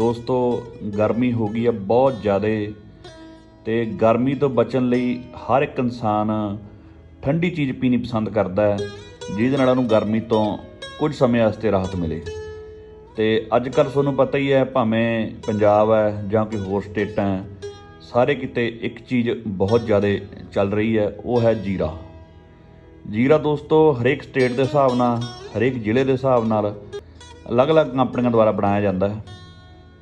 ਦੋਸਤੋ, ਗਰਮੀ ਹੋ ਗਈ ਹੈ ਬਹੁਤ ਜ਼ਿਆਦਾ ਤੇ ਗਰਮੀ ਤੋਂ ਬਚਣ ਲਈ ਹਰ ਇੱਕ ਇਨਸਾਨ ਠੰਡੀ ਚੀਜ਼ ਪੀਣੀ ਪਸੰਦ ਕਰਦਾ ਹੈ, ਜਿਹਦੇ ਨਾਲ ਉਹਨੂੰ ਗਰਮੀ ਤੋਂ ਕੁਝ ਸਮੇਂ ਵਾਸਤੇ ਰਾਹਤ ਮਿਲੇ। ਤੇ ਅੱਜ ਕੱਲ੍ਹ ਤੁਹਾਨੂੰ ਪਤਾ ਹੀ ਹੈ, ਭਾਵੇਂ ਪੰਜਾਬ ਹੈ ਜਾਂ ਕੋਈ ਹੋਰ ਸਟੇਟਾਂ ਹੈ, ਸਾਰੇ ਕਿਤੇ ਇੱਕ ਚੀਜ਼ ਬਹੁਤ ਜ਼ਿਆਦਾ ਚੱਲ ਰਹੀ ਹੈ, ਉਹ ਹੈ ਜੀਰਾ। ਜੀਰਾ ਦੋਸਤੋ, ਹਰੇਕ ਸਟੇਟ ਦੇ ਹਿਸਾਬ ਨਾਲ, ਹਰੇਕ ਜ਼ਿਲ੍ਹੇ ਦੇ ਹਿਸਾਬ ਨਾਲ ਅਲੱਗ-ਅਲੱਗ ਕੰਪਨੀਆਂ ਦੁਆਰਾ ਬਣਾਇਆ ਜਾਂਦਾ ਹੈ।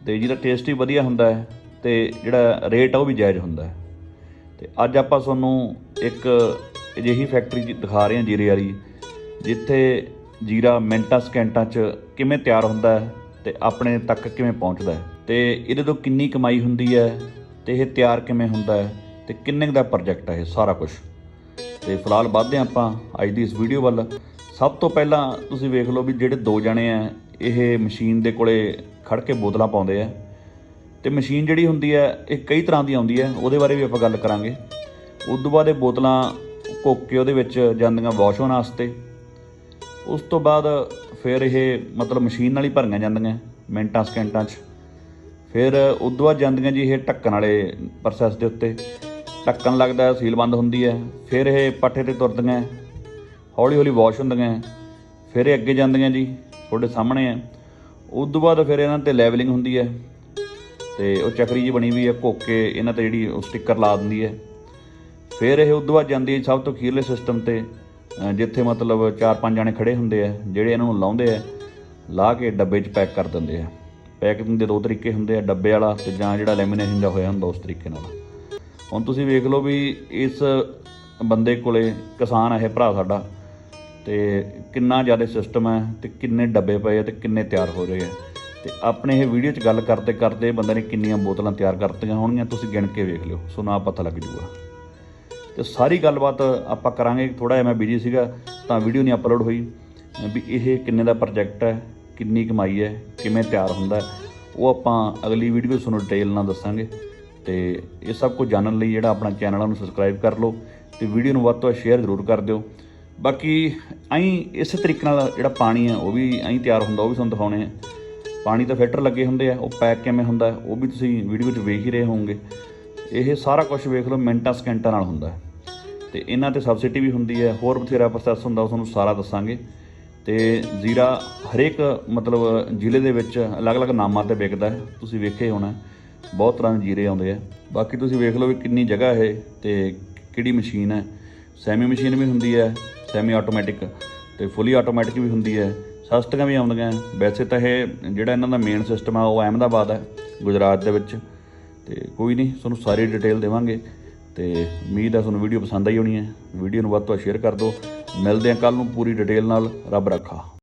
ਤੇ ਜਿਹਦਾ ਟੇਸਟ ਹੀ ਵਧੀਆ ਹੁੰਦਾ ਹੈ ਤੇ ਜਿਹੜਾ ਰੇਟ ਆ ਉਹ ਵੀ ਜਾਇਜ਼ ਹੁੰਦਾ ਹੈ। ਤੇ ਅੱਜ ਆਪਾਂ ਤੁਹਾਨੂੰ ਇੱਕ ਅਜਿਹੀ ਫੈਕਟਰੀ ਦਿਖਾ ਰਹੇ ਹਾਂ ਜੀਰੇ ਵਾਲੀ, ਜਿੱਥੇ ਜੀਰਾ ਮਿੰਟਾਂ ਸਕਿੰਟਾਂ 'ਚ ਕਿਵੇਂ ਤਿਆਰ ਹੁੰਦਾ ਹੈ ਤੇ ਆਪਣੇ ਤੱਕ ਕਿਵੇਂ ਪਹੁੰਚਦਾ ਹੈ। ਤੇ ਇਹਦੇ ਤੋਂ ਕਿੰਨੀ ਕਮਾਈ ਹੁੰਦੀ ਹੈ ਤੇ ਇਹ ਤਿਆਰ ਕਿਵੇਂ ਹੁੰਦਾ ਹੈ ਤੇ ਕਿੰਨੇ ਕੁ ਦਾ ਪ੍ਰੋਜੈਕਟ ਹੈ ਇਹ ਸਾਰਾ ਕੁਝ ਤੇ ਫਿਲਹਾਲ ਵੱਧਦੇ ਹਾਂ ਆਪਾਂ ਅੱਜ ਦੀ ਇਸ ਵੀਡੀਓ ਵੱਲ। ਸਭ ਤੋਂ ਪਹਿਲਾਂ ਤੁਸੀਂ ਵੇਖ ਲਓ ਵੀ ਜਿਹੜੇ ਦੋ ਜਣੇ ਆ ਇਹ ਮਸ਼ੀਨ ਦੇ ਕੋਲੇ ਖੜ ਕੇ ਬੋਤਲਾਂ ਪਾਉਂਦੇ ਆ। ਤੇ ਮਸ਼ੀਨ ਜਿਹੜੀ ਹੁੰਦੀ ਹੈ ਇਹ ਕਈ ਤਰ੍ਹਾਂ ਦੀ ਆਉਂਦੀ ਹੈ ਉਹਦੇ ਬਾਰੇ ਵੀ ਆਪਾਂ ਗੱਲ ਕਰਾਂਗੇ। ਉਸ ਤੋਂ ਬਾਅਦ ਇਹ ਬੋਤਲਾਂ ਘੋਕ ਕੇ ਉਹਦੇ ਵਿੱਚ ਜਾਂਦੀਆਂ ਵਾਸ਼ ਹੋਣ ਵਾਸਤੇ। ਉਸ ਤੋਂ ਬਾਅਦ ਫਿਰ ਇਹ ਮਤਲਬ ਮਸ਼ੀਨ ਨਾਲ ਹੀ ਭਰੀਆਂ ਜਾਂਦੀਆਂ, ਮਿੰਟਾਂ ਸਕਿੰਟਾਂ 'ਚ। ਫਿਰ ਉਸ ਤੋਂ ਬਾਅਦ ਜਾਂਦੀਆਂ ਜੀ ਇਹ ਢੱਕਣ ਵਾਲੇ ਪ੍ਰੋਸੈਸ ਦੇ ਉੱਤੇ। ਢੱਕਣ ਲੱਗਦਾ, ਸੀਲ ਬੰਦ ਹੁੰਦੀ ਹੈ ਫਿਰ ਇਹ ਪੱਠੇ ਤੇ ਤੁਰਦੀਆਂ ਹੌਲੀ ਹੌਲੀ ਵਾਸ਼ ਹੁੰਦੀਆਂ। ਫਿਰ ਇਹ ਅੱਗੇ ਜਾਂਦੀਆਂ ਜੀ, ਤੁਹਾਡੇ ਸਾਹਮਣੇ ਹੈ ਉਸ ਤੋਂ ਬਾਅਦ ਫਿਰ ਇਹਨਾਂ ਤੇ ਲੈਵਲਿੰਗ ਹੁੰਦੀ ਹੈ ਤੇ ਉਹ ਚੱਕਰੀ ਜੀ ਬਣੀ ਹੋਈ ਹੈ, ਘੋਕ ਕੇ ਇਹਨਾਂ ਤੇ ਜਿਹੜੀ ਉਹ ਸਟicker ਲਾ ਦਿੰਦੀ ਹੈ। ਫਿਰ ਇਹ ਉਸ ਤੋਂ ਬਾਅਦ ਜਾਂਦੀ ਹੈ ਸਭ ਤੋਂ ਖੀਰਲੇ ਸਿਸਟਮ ਤੇ ਜਿੱਥੇ ਮਤਲਬ ਚਾਰ ਪੰਜ ਜਾਣੇ ਖੜੇ ਹੁੰਦੇ ਆ, ਜਿਹੜੇ ਇਹਨਾਂ ਨੂੰ ਲਾਉਂਦੇ ਆ, ਲਾ ਕੇ ਡੱਬੇ 'ਚ ਪੈਕ ਕਰ ਦਿੰਦੇ ਆ। ਪੈਕਿੰਗ ਦੇ ਦੋ ਤਰੀਕੇ ਹੁੰਦੇ ਆ, ਡੱਬੇ ਵਾਲਾ ਤੇ ਜਾਂ ਜਿਹੜਾ ਲੈਮੀਨੇਸ਼ਨ ਦਾ ਹੋਇਆ ਹੁੰਦਾ ਉਸ ਤਰੀਕੇ ਨਾਲ। ਹੁਣ ਤੁਸੀਂ ਵੇਖ ਲਓ ਵੀ ਇਸ ਬੰਦੇ ਕੋਲੇ ਕਿਸਾਨ ਹੈ ਇਹ ਭਰਾ ਸਾਡਾ। ਤੇ ਕਿੰਨਾ ਜ਼ਿਆਦਾ ਸਿਸਟਮ ਹੈ ਤੇ ਕਿੰਨੇ ਡੱਬੇ ਪਏ ਆ ਤੇ ਕਿੰਨੇ ਤਿਆਰ ਹੋ ਰਹੇ ਆ। ਤੇ ਆਪਣੇ ਇਹ ਵੀਡੀਓ 'ਚ ਗੱਲ ਕਰਦੇ ਕਰਦੇ ਬੰਦੇ ਨੇ ਕਿੰਨੀਆਂ ਬੋਤਲਾਂ ਤਿਆਰ ਕਰਤੀਆਂ ਹੋਣਗੀਆਂ, ਤੁਸੀਂ ਗਿਣ ਕੇ ਵੇਖ ਲਿਓ, ਸੋ ਨਾ ਪਤਾ ਲੱਗ ਜੂਗਾ। ਤੇ ਸਾਰੀ ਗੱਲਬਾਤ ਆਪਾਂ ਕਰਾਂਗੇ ਥੋੜਾ ਜਿਹਾ ਮੈਂ ਬਿਜ਼ੀ ਸੀਗਾ, ਤਾਂ ਵੀਡੀਓ ਨਹੀਂ ਅਪਲੋਡ ਹੋਈ। ਵੀ ਇਹ ਕਿੰਨੇ ਦਾ ਪ੍ਰੋਜੈਕਟ ਹੈ, ਕਿੰਨੀ ਕਮਾਈ ਹੈ, ਕਿਵੇਂ ਤਿਆਰ ਹੁੰਦਾ ਉਹ ਆਪਾਂ ਅਗਲੀ ਵੀਡੀਓ 'ਚ ਤੁਹਾਨੂੰ ਡਿਟੇਲ ਨਾਲ ਦੱਸਾਂਗੇ। ਤੇ ਇਹ ਸਭ ਕੁਝ ਜਾਣਨ ਲਈ ਜਿਹੜਾ ਆਪਣਾ ਚੈਨਲ ਨੂੰ ਸਬਸਕ੍ਰਾਈਬ ਕਰ ਲਓ। ਤੇ ਵੀਡੀਓ ਨੂੰ ਵੱਧ ਤੋਂ ਵੱਧ ਸ਼ੇਅਰ ਜ਼ਰੂਰ ਕਰ ਦਿਓ। ਬਾਕੀ ਐਂ ਇਸੇ ਤਰੀਕੇ ਨਾਲ ਜਿਹੜਾ ਪਾਣੀ ਹੈ ਉਹ ਵੀ ਐਂ ਤਿਆਰ ਹੁੰਦਾ, ਉਹ ਵੀ ਤੁਹਾਨੂੰ ਦਿਖਾਉਣੇ ਆ। ਪਾਣੀ ਤਾਂ ਫਿਲਟਰ ਲੱਗੇ ਹੁੰਦੇ ਆ, ਉਹ ਪੈਕ ਕਿਵੇਂ ਹੁੰਦਾ, ਉਹ ਵੀ ਤੁਸੀਂ ਵੀਡੀਓ 'ਚ ਵੇਖ ਹੀ ਰਹੇ ਹੋਵੋਗੇ। ਇਹ ਸਾਰਾ ਕੁਝ ਵੇਖ ਲਓ, ਮਿੰਟਾਂ, ਸਕਿੰਟਾਂ ਨਾਲ ਹੁੰਦਾ। ਹੈ ਤੇ ਇਹਨਾਂ ਤੇ ਸਬਸਿਡੀ ਵੀ ਹੁੰਦੀ ਹੈ ਹੋਰ ਬਥੇਰਾ ਪ੍ਰੋਸੈਸ ਹੁੰਦਾ, ਉਹ ਤੁਹਾਨੂੰ ਸਾਰਾ ਦੱਸਾਂਗੇ। ਤੇ ਜ਼ੀਰਾ ਹਰੇਕ, ਮਤਲਬ ਜ਼ਿਲ੍ਹੇ ਦੇ ਵਿੱਚ ਅਲੱਗ-ਅਲੱਗ ਨਾਮਾਂ ਤੇ ਵਿਕਦਾ ਹੈ ਤੁਸੀਂ ਵੇਖੇ ਹੋਣਾ। ਬਹੁਤ ਤਰ੍ਹਾਂ ਦੇ ਜੀਰੇ ਆਉਂਦੇ ਆ। ਬਾਕੀ ਤੁਸੀਂ ਵੇਖ ਲਓ ਵੀ ਕਿੰਨੀ ਜਗ੍ਹਾ ਹੈ ਤੇ ਕਿਹੜੀ ਮਸ਼ੀਨ ਹੈ ਸੈਮੀ ਮਸ਼ੀਨ ਵੀ ਹੁੰਦੀ ਹੈ ਸੈਮੀ ਆਟੋਮੈਟਿਕ ਤੇ ਫੁੱਲੀ ਆਟੋਮੈਟਿਕ ਵੀ ਹੁੰਦੀ ਹੈ। ਸਸਤੀਆਂ ਵੀ ਆਉਂਦੀਆਂ। ਵੈਸੇ ਤਾਂ ਇਹ ਜਿਹੜਾ ਇਹਨਾਂ ਦਾ ਮੇਨ ਸਿਸਟਮ ਆ, ਉਹ ਅਹਿਮਦਾਬਾਦ ਹੈ ਗੁਜਰਾਤ ਦੇ ਵਿੱਚ। ਤੇ ਕੋਈ ਨਹੀਂ, ਤੁਹਾਨੂੰ ਸਾਰੀ ਡਿਟੇਲ ਦੇਵਾਂਗੇ। ਤੇ ਉਮੀਦ ਹੈ ਤੁਹਾਨੂੰ ਵੀਡੀਓ ਪਸੰਦ ਆਈ ਹੋਣੀ ਹੈ। ਵੀਡੀਓ ਨੂੰ ਵੱਧ ਤੋਂ ਵੱਧ ਸ਼ੇਅਰ ਕਰ ਦਿਓ। ਮਿਲਦੇ ਹਾਂ ਕੱਲ ਨੂੰ ਪੂਰੀ ਡਿਟੇਲ ਨਾਲ। ਰੱਬ ਰੱਖਾ।